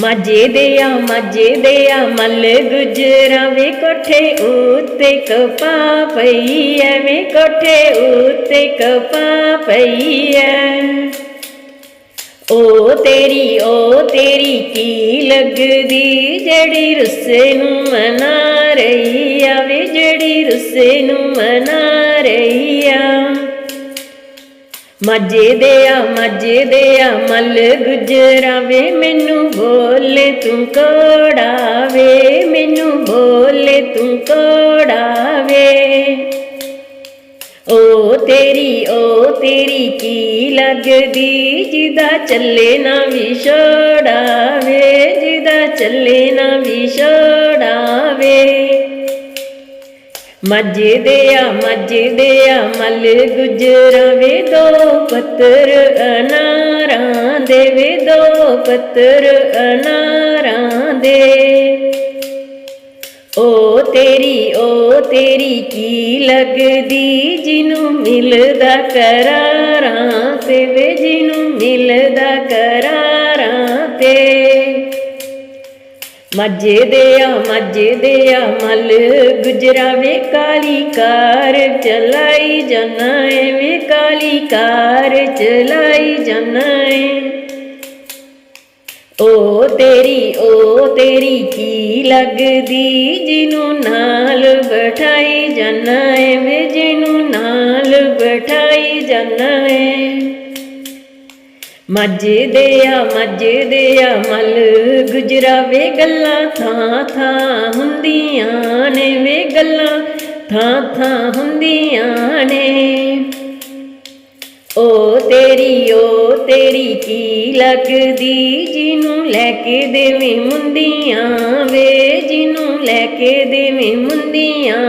ਮਾਝੇ ਦੇ ਆ, ਮਾਝੇ ਦੇ ਆ, ਮੱਲ ਗੁਜਰਾਂ ਵੇ ਕੋਠੇ ਉੱਤੇ ਕਪਾ ਪਈ ਐਵੇਂ ਕੋਠੇ ਉੱਤੇ ਕਪਾ ਪਈ ਐ। ਓ ਤੇਰੀ ਓ ਤੇਰੀ ਕੀ ਲੱਗਦੀ ਜਿਹੜੀ ਰੁੱਸੇ ਨੂੰ ਮਨਾ ਰਹੀ ਆ, ਵੇ ਜਿਹੜੀ ਰੁੱਸੇ ਨੂੰ ਮਨਾ ਰਹੀ ਆ। ਮੱਜੇ ਦੇ ਆ ਮੱਜੇ ਦੇ ਆ, ਮੱਲ ਗੁਜ਼ਰਾਵੇ, ਮੈਨੂੰ ਬੋਲੇ ਤੂੰ ਕੋੜਾ ਵੇ ਮੈਨੂੰ ਬੋਲੇ ਤੂੰ ਕੋੜਾ ਵੇ ਓ ਤੇਰੀ ਓ ਤੇਰੀ ਕੀ ਲੱਗਦੀ, ਜਿਹਦਾ ਚੱਲੇ ਨਾ ਵਿਛੋੜਾ ਵੇ ਜਿਹਦਾ ਚੱਲੇ ਨਾ ਵਿਛੋੜਾ ਵੇ ਮੱਜੇ ਦੇ ਆ ਮੱਜੇ ਮੱਲ ਗੁਜਰਾਂ ਦੋ ਪੱਤਰ ਅਨਾਰਾਂ ਦੇਵੇ ਦੋ ਪੱਤਰ ਅਨਾਰਾਂ ਦੇ। ਓ ਤੇਰੀ ਓ ਤੇਰੀ ਕੀ ਲੱਗਦੀ ਜਿਨੂੰ ਮਿਲਦਾ ਕਰਾਰਾਂ ਤੇ ਵੇ ਜਿਹਨੂੰ ਮਿਲਦਾ ਕਰਾਰਾਂ ਮੱਜੇ ਦੇ ਆ ਮੱਜੇ ਦੇ ਆ, ਮਲ ਗੁਜਰਾ ਵੇ ਕਾਲੀ ਕਾਰ ਚਲਾਈ ਜਨਾਏ ਵੇ ਕਾਲੀ ਕਾਰ ਚਲਾਈ ਜਨਾਏ ਓ ਤੇਰੀ ਓ ਤੇਰੀ ਕੀ ਲੱਗਦੀ ਜਿਹਨੂੰ ਨਾਲ ਬਿਠਾਈ ਜਨਾਏ ਵੇ ਜਿਹਨੂੰ ਨਾਲ ਬਿਠਾਈ ਜਨਾਏ ਮੱਜੇ ਦੇ ਆ ਮੱਜੇ ਦੇ ਆ, ਮਲ ਗੁਜਰਾ ਵੇ ਗੱਲਾਂ ਥਾਂ ਥਾਂ ਹੁੰਦੀਆਂ ਨੇ, ਵੇ ਗੱਲਾਂ ਥਾਂ ਥਾਂ ਹੁੰਦੀਆਂ ਨੇ। ਓ ਤੇਰੀ ਓ ਤੇਰੀ ਕੀ ਲੱਗਦੀ ਜਿਹਨੂੰ ਲੈ ਕੇ ਦੇਵੇਂ ਮੁੰਦੀਆਂ, ਵੇ ਜਿਹਨੂੰ ਲੈ ਕੇ ਦੇਵੇਂ ਮੁੰਦੀਆਂ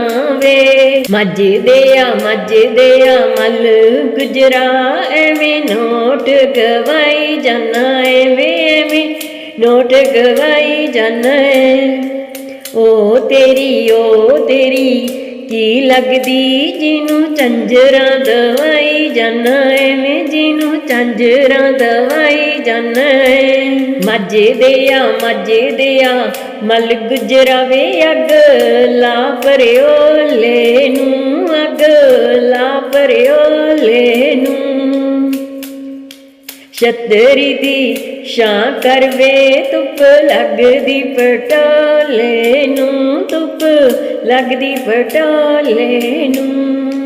ਵੇ ਮੱਜੇ ਦੇ ਆ ਮੱਜੇ ਮਲ ਗੁਜਰਾ, ਐਵੇਂ ਨੋਟ ਗਵਾਈ ਜਾਨਾ, ਐਵੇਂ ਐਵੇਂ ਨੋਟ ਗਵਾਈ ਜਾਣਾ ਓ ਤੇਰੀ ਓ ਤੇਰੀ ਕੀ ਲੱਗਦੀ ਜਿਹਨੂੰ ਚੰਜਰਾਂ ਦਵਾਈ ਜਾਣਾ ਐਵੇਂ ਜਿਹਨੂੰ ਚੰਜਰਾਂ ਦਵਾਈ ਜਾਣਾ ਮਾਝੇ ਦੇ ਆ ਮਾਝੇ ਦੇ ਆ ਮਲ ਗੁਜਰਾ ਅੱਗ ਲਾ ਪਰਿਓ ਲੈ ਨੂੰ, ਅੱਗ ਲਾ ਪਰਿਓ ਲੈ ਨੂੰ। ਛਤਰੀ ਦੀ ਛਾਂ ਕਰਵੇ ਧੁੱਪ, ਲੱਗਦੀ ਪਟਾਲੇ ਨੂੰ ਧੁੱਪ ਲੱਗਦੀ ਪਟੋਲੇ ਨੂੰ।